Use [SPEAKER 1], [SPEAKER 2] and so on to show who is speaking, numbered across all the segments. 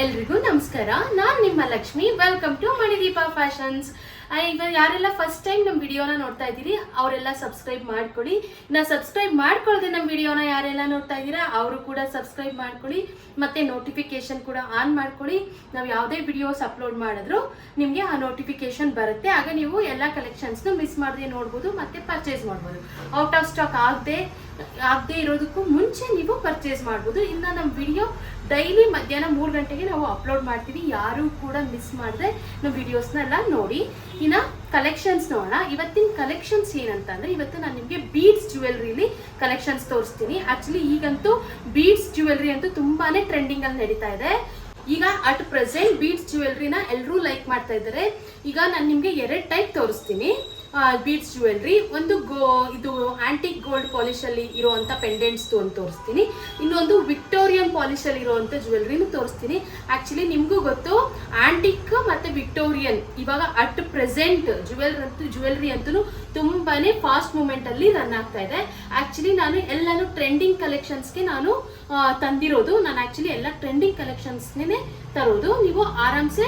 [SPEAKER 1] ಎಲ್ರಿಗೂ ನಮಸ್ಕಾರ. ನಾನು ನಿಮ್ಮ Lakshmi. Welcome to Manideepa fashions ಈಗ ಯಾರೆಲ್ಲ ಫಸ್ಟ್ ಟೈಮ್ ನಮ್ಮ ವಿಡಿಯೋನ ನೋಡ್ತಾ ಇದ್ದೀರಿ, ಅವರೆಲ್ಲ ಸಬ್ಸ್ಕ್ರೈಬ್ ಮಾಡ್ಕೊಳ್ಳಿ. ನಾ ಸಬ್ಸ್ಕ್ರೈಬ್ ಮಾಡ್ಕೊಳ್ಳದೆ ನಮ್ಮ ವಿಡಿಯೋನ ಯಾರೆಲ್ಲ ನೋಡ್ತಾ ಇದ್ದೀರಾ, ಅವರು ಕೂಡ ಸಬ್ಸ್ಕ್ರೈಬ್ ಮಾಡ್ಕೊಳ್ಳಿ. ಮತ್ತೆ ನೋಟಿಫಿಕೇಶನ್ ಕೂಡ ಆನ್ ಮಾಡ್ಕೊಳ್ಳಿ. ನಾವು ಯಾವುದೇ ವಿಡಿಯೋಸ್ ಅಪ್ಲೋಡ್ ಮಾಡಿದ್ರು, ನಿಮಗೆ ಆ ನೋಟಿಫಿಕೇಶನ್ ಬರುತ್ತೆ. ಆಗ ನೀವು ಎಲ್ಲ ಕಲೆಕ್ಷನ್ಸ್ನ ಮಿಸ್ ಮಾಡದೆ ನೋಡ್ಬೋದು, ಮತ್ತೆ ಪರ್ಚೇಸ್ ಮಾಡ್ಬೋದು. ಔಟ್ ಆಫ್ ಸ್ಟಾಕ್ ಆಗದೆ ಆಗದೆ ಇರೋದಕ್ಕೂ ಮುಂಚೆ ನೀವು ಪರ್ಚೇಸ್ ಮಾಡ್ಬೋದು. ಇನ್ನು ನಮ್ಮ ವಿಡಿಯೋ ಡೈಲಿ ಮಧ್ಯಾಹ್ನ ಮೂರು ಗಂಟೆಗೆ ನಾವು ಅಪ್ಲೋಡ್ ಮಾಡ್ತೀವಿ. ಯಾರು ಕೂಡ ಮಿಸ್ ಮಾಡದೆ ನಮ್ಮ ವಿಡಿಯೋಸ್ನೆಲ್ಲ ನೋಡಿ. ಇನ್ನು ಕಲೆಕ್ಷನ್ಸ್ ನೋಡೋಣ. ಇವತ್ತಿನ ಕಲೆಕ್ಷನ್ಸ್ ಏನಂತಂದ್ರೆ ಇವತ್ತು ನಾನು ನಿಮಗೆ ಬೀಡ್ಸ್ ಜ್ಯುವೆಲ್ರಿಲಿ ಕಲೆಕ್ಷನ್ಸ್ ತೋರಿಸ್ತೀನಿ. ಆಕ್ಚುಲಿ ಈಗಂತೂ ಬೀಡ್ಸ್ ಜ್ಯುವೆಲ್ರಿ ಅಂತೂ ತುಂಬಾನೇ ಟ್ರೆಂಡಿಂಗ್ ಅಲ್ಲಿ ನಡೀತಾ ಇದೆ. ಈಗ ಅಟ್ ಪ್ರೆಸೆಂಟ್ ಬೀಡ್ಸ್ ಜ್ಯುವೆಲ್ರಿನ ಎಲ್ಲರೂ ಲೈಕ್ ಮಾಡ್ತಾ ಇದ್ದಾರೆ. ಈಗ ನಾನು ನಿಮಗೆ ಎರಡು ಟೈಪ್ ತೋರಿಸ್ತೀನಿ. ಬೀಡ್ಸ್ ಜ್ಯುವೆಲ್ರಿ ಒಂದು ಗೋ, ಇದು ಆಂಟಿಕ್ ಗೋಲ್ಡ್ ಪಾಲಿಶ್ ಅಲ್ಲಿ ಇರುವಂತ ಪೆಂಡೆಂಟ್ಸ್ ಅಂತ ತೋರಿಸ್ತೀನಿ. ಇನ್ನೊಂದು ವಿಕ್ಟೋರಿಯನ್ ಪಾಲಿಶ್ ಅಲ್ಲಿ ಇರುವಂತ ಜ್ಯುವೆಲ್ರಿನೂ ತೋರಿಸ್ತೀನಿ. ಆಕ್ಚುಲಿ ನಿಮಗೂ ಗೊತ್ತು ಆಂಟಿಕ್ ಮತ್ತೆ ವಿಕ್ಟೋರಿಯನ್ ಇವಾಗ ಅಟ್ ಪ್ರೆಸೆಂಟ್ ಜ್ಯುವೆಲ್ ಅಂತೂ ಜ್ಯುವೆಲ್ರಿ ಅಂತೂ ತುಂಬಾನೇ ಫಾಸ್ಟ್ ಮೂಮೆಂಟ್ ಅಲ್ಲಿ ರನ್ ಆಗ್ತಾ ಇದೆ. ಆಕ್ಚುಲಿ ನಾನು ಎಲ್ಲಾನು ಟ್ರೆಂಡಿಂಗ್ ಕಲೆಕ್ಷನ್ಸ್ಗೆ ನಾನು ತಂದಿರೋದು. ನಾನು ಆಕ್ಚುಲಿ ಎಲ್ಲ ಟ್ರೆಂಡಿಂಗ್ ಕಲೆಕ್ಷನ್ಸ್ನೇ ತರೋದು. ನೀವು ಆರಾಮ್ಸೆ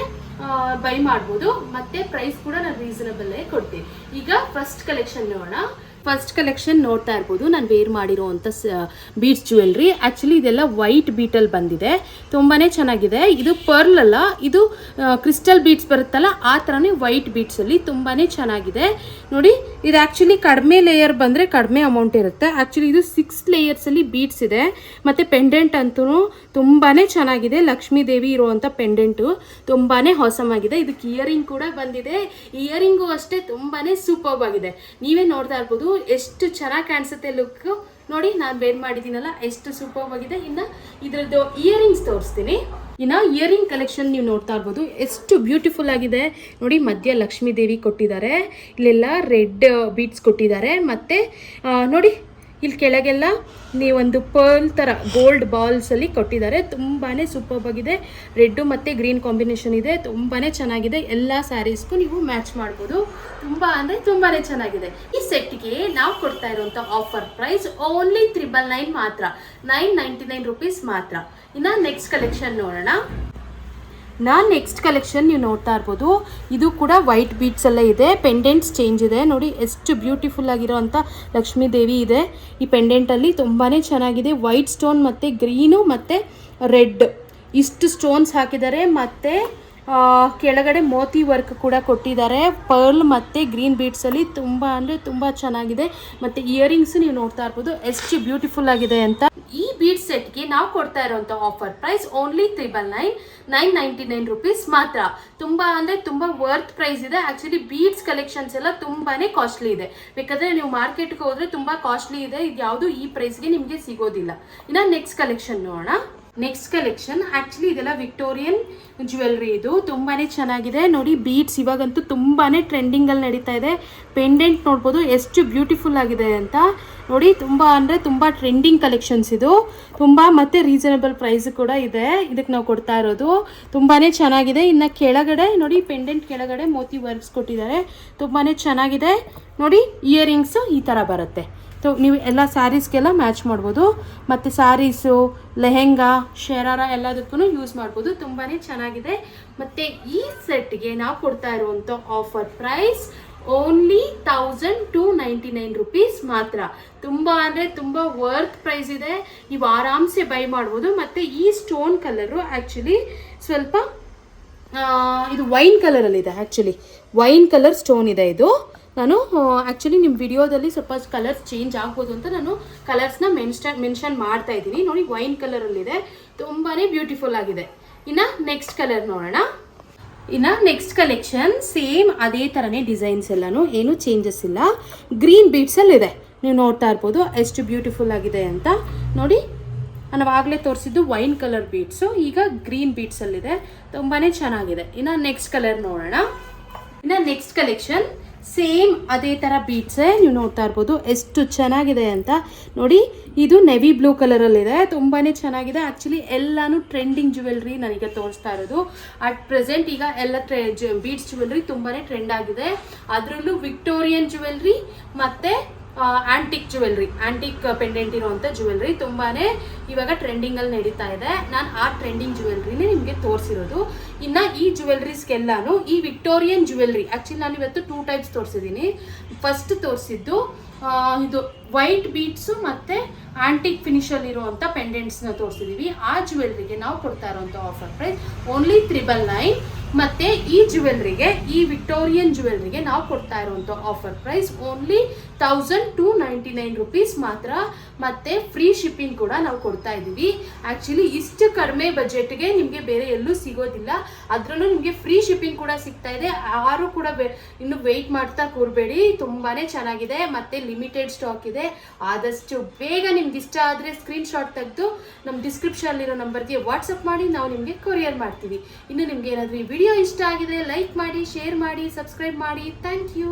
[SPEAKER 1] ಬೈ ಮಾಡ್ಬೋದು. ಮತ್ತೆ ಪ್ರೈಸ್ ಕೂಡ ನಾನು ರೀಸನಬಲ್ ಕೊಡ್ತೀನಿ. ಈಗ ಫಸ್ಟ್ ಕಲೆಕ್ಷನ್ ನೋಡೋಣ. ಫಸ್ಟ್ ಕಲೆಕ್ಷನ್ ನೋಡ್ತಾ ಇರ್ಬೋದು. ನಾನು ವೇರ್ ಮಾಡಿರುವಂಥ ಬೀಡ್ಸ್ ಜ್ಯುವೆಲ್ರಿ ಆ್ಯಕ್ಚುಲಿ ಇದೆಲ್ಲ ವೈಟ್ ಬೀಟಲ್ಲಿ ಬಂದಿದೆ. ತುಂಬಾ ಚೆನ್ನಾಗಿದೆ. ಇದು ಪರ್ಲ್ ಅಲ್ಲ, ಇದು ಕ್ರಿಸ್ಟಲ್ ಬೀಟ್ಸ್ ಬರುತ್ತಲ್ಲ, ಆ ಥರನೇ ವೈಟ್ ಬೀಟ್ಸಲ್ಲಿ ತುಂಬಾ ಚೆನ್ನಾಗಿದೆ. ನೋಡಿ, ಇದು ಆ್ಯಕ್ಚುಲಿ ಕಡಿಮೆ ಲೇಯರ್ ಬಂದರೆ ಕಡಿಮೆ ಅಮೌಂಟ್ ಇರುತ್ತೆ. ಆ್ಯಕ್ಚುಲಿ ಇದು ಸಿಕ್ಸ್ ಲೇಯರ್ಸಲ್ಲಿ ಬೀಟ್ಸ್ ಇದೆ. ಮತ್ತು ಪೆಂಡೆಂಟ್ ಅಂತೂ ತುಂಬಾ ಚೆನ್ನಾಗಿದೆ. ಲಕ್ಷ್ಮೀ ದೇವಿ ಇರುವಂಥ ಪೆಂಡೆಂಟು ತುಂಬಾ ಹೊಸಮಾಗಿದೆ ಇದಕ್ಕೆ ಇಯರಿಂಗ್ ಕೂಡ ಬಂದಿದೆ. ಇಯರಿಂಗು ಅಷ್ಟೇ ತುಂಬಾ ಸೂಪರ್ಬ್ ಆಗಿದೆ. ನೀವೇ ನೋಡ್ತಾ ಇರ್ಬೋದು ಎಷ್ಟು ಚೆನ್ನಾಗಿ ಕಾಣಿಸುತ್ತೆ ಲುಕ್ ನೋಡಿ, ನಾನು ಬೇರ್ ಮಾಡಿದ್ದೀನಲ್ಲ, ಎಷ್ಟು ಸೂಪರ್ ಆಗಿದೆ. ಇನ್ನು ಇದ್ರದ್ದು ಇಯರಿಂಗ್ಸ್ ತೋರಿಸ್ತೀನಿ. ಇನ್ನು ಇಯರಿಂಗ್ ಕಲೆಕ್ಷನ್ ನೀವು ನೋಡ್ತಾ ಇರ್ಬೋದು. ಎಷ್ಟು ಬ್ಯೂಟಿಫುಲ್ ಆಗಿದೆ. ನೋಡಿ, ಮಧ್ಯ ಲಕ್ಷ್ಮೀ ದೇವಿ ಕೊಟ್ಟಿದ್ದಾರೆ. ಇಲ್ಲೆಲ್ಲ ರೆಡ್ ಬೀಟ್ಸ್ ಕೊಟ್ಟಿದ್ದಾರೆ. ಮತ್ತು ನೋಡಿ ಇಲ್ಲಿ ಕೆಳಗೆಲ್ಲ ನೀವೊಂದು ಪರ್ಲ್ ಥರ ಗೋಲ್ಡ್ ಬಾಲ್ಸಲ್ಲಿ ಕೊಟ್ಟಿದ್ದಾರೆ. ತುಂಬಾ ಸೂಪರ್ಬ್ ಆಗಿದೆ. ರೆಡ್ಡು ಮತ್ತು ಗ್ರೀನ್ ಕಾಂಬಿನೇಷನ್ ಇದೆ. ತುಂಬಾ ಚೆನ್ನಾಗಿದೆ. ಎಲ್ಲ ಸ್ಯಾರೀಸ್ಗೂ ನೀವು ಮ್ಯಾಚ್ ಮಾಡ್ಬೋದು. ತುಂಬ ಅಂದರೆ ತುಂಬಾ ಚೆನ್ನಾಗಿದೆ. ಈ ಸೆಟ್ಗೆ ನಾವು ಕೊಡ್ತಾ ಇರುವಂಥ offer price only triple nine ಮಾತ್ರ. ನೈನ್ ನೈಂಟಿ ನೈನ್ ರುಪೀಸ್ ಮಾತ್ರ. ಇನ್ನು ನೆಕ್ಸ್ಟ್ ಕಲೆಕ್ಷನ್ ನೋಡೋಣ. ನಾನು ನೆಕ್ಸ್ಟ್ ಕಲೆಕ್ಷನ್ ನೀವು ನೋಡ್ತಾ ಇರ್ಬೋದು. ಇದು ಕೂಡ ವೈಟ್ ಬೀಟ್ಸ್ ಎಲ್ಲ ಇದೆ. ಪೆಂಡೆಂಟ್ಸ್ ಚೇಂಜ್ ಇದೆ. ನೋಡಿ ಎಷ್ಟು ಬ್ಯೂಟಿಫುಲ್ ಆಗಿರೋ ಲಕ್ಷ್ಮೀ ದೇವಿ ಇದೆ. ಈ ಪೆಂಡೆಂಟಲ್ಲಿ ತುಂಬಾ ಚೆನ್ನಾಗಿದೆ. ವೈಟ್ ಸ್ಟೋನ್ ಮತ್ತು ಗ್ರೀನು ಮತ್ತು ರೆಡ್ ಇಷ್ಟು ಸ್ಟೋನ್ಸ್ ಹಾಕಿದ್ದಾರೆ. ಮತ್ತು ಕೆಳಗಡೆ ಮೋತಿ ವರ್ಕ್ ಕೂಡ ಕೊಟ್ಟಿದ್ದಾರೆ. ಪರ್ಲ್ ಮತ್ತು ಗ್ರೀನ್ ಬೀಟ್ಸಲ್ಲಿ ತುಂಬ ಅಂದರೆ ತುಂಬ ಚೆನ್ನಾಗಿದೆ. ಮತ್ತು ಇಯರಿಂಗ್ಸ್ ನೀವು ನೋಡ್ತಾ ಇರ್ಬೋದು. ಎಷ್ಟು ಬ್ಯೂಟಿಫುಲ್ ಆಗಿದೆ ಅಂತ. ಈ ಬೀಡ್ ಸೆಟ್ಗೆ ನಾವು ಕೊಡ್ತಾ ಇರೋವಂಥ offer price only triple nine nine ninety nine rupees ಮಾತ್ರ. ತುಂಬ ಅಂದರೆ ತುಂಬ ವರ್ತ್ ಪ್ರೈಸ್ ಇದೆ. ಆ್ಯಕ್ಚುಲಿ ಬೀಡ್ಸ್ ಕಲೆಕ್ಷನ್ಸ್ ಎಲ್ಲ ತುಂಬಾ ಕಾಸ್ಟ್ಲಿ ಇದೆ. ಬೇಕಾದರೆ ನೀವು ಮಾರ್ಕೆಟ್ಗೆ ಹೋದರೆ ತುಂಬ ಕಾಸ್ಟ್ಲಿ ಇದೆ. ಇದು ಯಾವುದು ಈ ಪ್ರೈಸ್ಗೆ ನಿಮಗೆ ಸಿಗೋದಿಲ್ಲ. ಇನ್ನು ನೆಕ್ಸ್ಟ್ ಕಲೆಕ್ಷನ್ ನೋಡೋಣ. ನೆಕ್ಸ್ಟ್ ಕಲೆಕ್ಷನ್ ಆ್ಯಕ್ಚುಲಿ ಇದೆಲ್ಲ ವಿಕ್ಟೋರಿಯನ್ ಜ್ಯುವೆಲ್ರಿ ಇದು. ತುಂಬಾ ಚೆನ್ನಾಗಿದೆ. ನೋಡಿ ಬೀಡ್ಸ್ ಇವಾಗಂತೂ ತುಂಬಾ ಟ್ರೆಂಡಿಂಗಲ್ಲಿ ನಡೀತಾ ಇದೆ. ಪೆಂಡೆಂಟ್ ನೋಡ್ಬೋದು, ಎಷ್ಟು ಬ್ಯೂಟಿಫುಲ್ ಆಗಿದೆ ಅಂತ. ನೋಡಿ, ತುಂಬ ಅಂದರೆ ತುಂಬ ಟ್ರೆಂಡಿಂಗ್ ಕಲೆಕ್ಷನ್ಸ್ ಇದು. ತುಂಬ ಮತ್ತು ರೀಸನಬಲ್ ಪ್ರೈಸ್ ಕೂಡ ಇದೆ. ಇದಕ್ಕೆ ನಾವು ಕೊಡ್ತಾ ಇರೋದು. ತುಂಬಾ ಚೆನ್ನಾಗಿದೆ. ಇನ್ನು ಕೆಳಗಡೆ, ನೋಡಿ ಪೆಂಡೆಂಟ್ ಕೆಳಗಡೆ ಮೋತಿ ವರ್ಕ್ಸ್ ಕೊಟ್ಟಿದ್ದಾರೆ. ತುಂಬಾ ಚೆನ್ನಾಗಿದೆ. ನೋಡಿ ಇಯರಿಂಗ್ಸು ಈ ಥರ ಬರುತ್ತೆ. ಸೊ ನೀವು ಎಲ್ಲ ಸ್ಯಾರೀಸ್ಗೆಲ್ಲ ಮ್ಯಾಚ್ ಮಾಡ್ಬೋದು. ಮತ್ತು ಸ್ಯಾರೀಸು ಲೆಹೆಂಗಾ, ಶರಾರ ಎಲ್ಲದಕ್ಕೂ ಯೂಸ್ ಮಾಡ್ಬೋದು. ತುಂಬಾ ಚೆನ್ನಾಗಿದೆ. ಮತ್ತು ಈ ಸೆಟ್ಗೆ ನಾವು ಕೊಡ್ತಾ ಇರುವಂಥ offer price only thousand two ninety nine rupees ಮಾತ್ರ. ತುಂಬ ಅಂದರೆ ತುಂಬ ವರ್ತ್ ಪ್ರೈಸ್ ಇದೆ. ನೀವು ಆರಾಮ್ಸೆ ಬೈ ಮಾಡ್ಬೋದು. ಮತ್ತು ಈ ಸ್ಟೋನ್ ಕಲರು ಆ್ಯಕ್ಚುಲಿ ಸ್ವಲ್ಪ ಇದು ವೈನ್ ಕಲರಲ್ಲಿದೆ ಆ್ಯಕ್ಚುಲಿ ವೈನ್ ಕಲರ್ ಸ್ಟೋನ್ ಇದೆ ಇದು. ನಾನು ಆ್ಯಕ್ಚುಲಿ ನಿಮ್ಮ ವಿಡಿಯೋದಲ್ಲಿ ಸ್ವಲ್ಪ ಕಲರ್ಸ್ ಚೇಂಜ್ ಆಗ್ಬೋದು ಅಂತ ನಾನು ಕಲರ್ಸ್ನ ಮೆನ್ಸ್ಟ ಮೆನ್ಷನ್ ಮಾಡ್ತಾ ಇದ್ದೀನಿ. ನೋಡಿ ವೈನ್ ಕಲರಲ್ಲಿದೆ ತುಂಬಾ ಬ್ಯೂಟಿಫುಲ್ ಆಗಿದೆ. ಇನ್ನು ನೆಕ್ಸ್ಟ್ ಕಲರ್ ನೋಡೋಣ. ಇನ್ನು ನೆಕ್ಸ್ಟ್ ಕಲೆಕ್ಷನ್ ಸೇಮ್ ಅದೇ ಥರನೇ ಡಿಸೈನ್ಸ್ ಎಲ್ಲನೂ, ಏನು ಚೇಂಜಸ್ ಇಲ್ಲ. ಗ್ರೀನ್ ಬೀಟ್ಸಲ್ಲಿದೆ ನೀವು ನೋಡ್ತಾ ಇರ್ಬೋದು, ಎಷ್ಟು ಬ್ಯೂಟಿಫುಲ್ ಆಗಿದೆ ಅಂತ. ನೋಡಿ ನಾವು ಆಗಲೇ ತೋರಿಸಿದ್ದು ವೈನ್ ಕಲರ್ ಬೀಟ್ಸು ಈಗ ಗ್ರೀನ್ ಬೀಟ್ಸಲ್ಲಿದೆ ತುಂಬಾ ಚೆನ್ನಾಗಿದೆ. ಇನ್ನು ನೆಕ್ಸ್ಟ್ ಕಲರ್ ನೋಡೋಣ. ಇನ್ನು ನೆಕ್ಸ್ಟ್ ಕಲೆಕ್ಷನ್ ಸೇಮ್ ಅದೇ ಥರ ಬೀಟ್ಸೇ ನೀವು ನೋಡ್ತಾ ಇರ್ಬೋದು. ಎಷ್ಟು ಚೆನ್ನಾಗಿದೆ ಅಂತ. ನೋಡಿ, ಇದು ನೆವಿ ಬ್ಲೂ ಕಲರಲ್ಲಿದೆ ತುಂಬಾ ಚೆನ್ನಾಗಿದೆ. ಆ್ಯಕ್ಚುಲಿ ಎಲ್ಲಾನು ಟ್ರೆಂಡಿಂಗ್ ಜ್ಯುವೆಲ್ರಿ ನನಗೆ ತೋರಿಸ್ತಾ ಇರೋದು. ಅಟ್ ಪ್ರೆಸೆಂಟ್ ಈಗ ಎಲ್ಲ ಟ್ರೆ ಬೀಟ್ಸ್ ಜ್ಯುವೆಲ್ರಿ ತುಂಬಾ ಟ್ರೆಂಡ್ ಆಗಿದೆ. ಅದರಲ್ಲೂ ವಿಕ್ಟೋರಿಯನ್ ಜ್ಯುವೆಲ್ರಿ ಮತ್ತು ಆಂಟಿಕ್ ಜುವೆಲ್ರಿ ಆಂಟಿಕ್ ಪೆಂಡೆಂಟ್ ಇರುವಂಥ ಜುವೆಲ್ರಿ ತುಂಬಾನೇ ಇವಾಗ ಟ್ರೆಂಡಿಂಗಲ್ಲಿ ನಡೀತಾ ಇದೆ. ನಾನು ಆ ಟ್ರೆಂಡಿಂಗ್ ಜುವೆಲ್ರಿನೇ ನಿಮಗೆ ತೋರಿಸಿರೋದು. ಇನ್ನು ಈ ಜುವೆಲ್ರೀಸ್ಗೆಲ್ಲಾನು ಈ ವಿಕ್ಟೋರಿಯನ್ ಜುವೆಲ್ರಿ ಆ್ಯಕ್ಚುಲಿ ನಾನು ಇವತ್ತು ಟೂ ಟೈಪ್ಸ್ ತೋರಿಸಿದ್ದೀನಿ. ಫಸ್ಟ್ ತೋರಿಸಿದ್ದು ಇದು ವೈಟ್ ಬೀಟ್ಸು ಮತ್ತು ಆಂಟಿಕ್ ಫಿನಿಷಲ್ಲಿ ಇರುವಂಥ ಪೆಂಡೆಂಟ್ಸ್ನ ತೋರಿಸಿದ್ದೀವಿ ಆ ಜುವೆಲ್ರಿಗೆ ನಾವು ಕೊಡ್ತಾ ಇರೋವಂಥ offer price only triple nine ಮತ್ತು ಈ ಜ್ಯುವೆಲ್ರಿಗೆ ಈ ವಿಕ್ಟೋರಿಯನ್ ಜುವೆಲ್ರಿಗೆ ನಾವು ಕೊಡ್ತಾ ಇರುವಂಥ offer price only thousand two ninety nine rupees ಮಾತ್ರ. ಮತ್ತು ಫ್ರೀ ಶಿಪ್ಪಿಂಗ್ ಕೂಡ ನಾವು ಕೊಡ್ತಾ ಇದ್ದೀವಿ. ಆ್ಯಕ್ಚುಲಿ ಇಷ್ಟು ಕಡಿಮೆ ಬಜೆಟ್ಗೆ ನಿಮಗೆ ಬೇರೆ ಎಲ್ಲೂ ಸಿಗೋದಿಲ್ಲ. ಅದರಲ್ಲೂ ನಿಮಗೆ ಫ್ರೀ ಶಿಪ್ಪಿಂಗ್ ಕೂಡ ಸಿಗ್ತಾ ಇದೆ. ಯಾರು ಕೂಡ ಇನ್ನು ವೆಯ್ಟ್ ಮಾಡ್ತಾ ಕೂರಬೇಡಿ. ತುಂಬಾ ಚೆನ್ನಾಗಿದೆ. ಮತ್ತು ಲಿಮಿಟೆಡ್ ಸ್ಟಾಕ್ ಇದೆ. ಆದಷ್ಟು ಬೇಗ ನಿಮ್ಗೆ ಇಷ್ಟ ಆದರೆ ಸ್ಕ್ರೀನ್ಶಾಟ್ ತೆಗೆದು ನಮ್ಮ ಡಿಸ್ಕ್ರಿಪ್ಷನಲ್ಲಿರೋ ನಂಬರ್ಗೆ ವಾಟ್ಸಪ್ ಮಾಡಿ, ನಾವು ನಿಮಗೆ ಕೊರಿಯರ್ ಮಾಡ್ತೀವಿ. ಇನ್ನು ನಿಮ್ಗೆ ಏನಾದರೂ ಈ ವಿಡಿಯೋ ಇಷ್ಟ ಆಗಿದೆ ಲೈಕ್ ಮಾಡಿ ಶೇರ್ ಮಾಡಿ ಸಬ್ಸ್ಕ್ರೈಬ್ ಮಾಡಿ. Thank you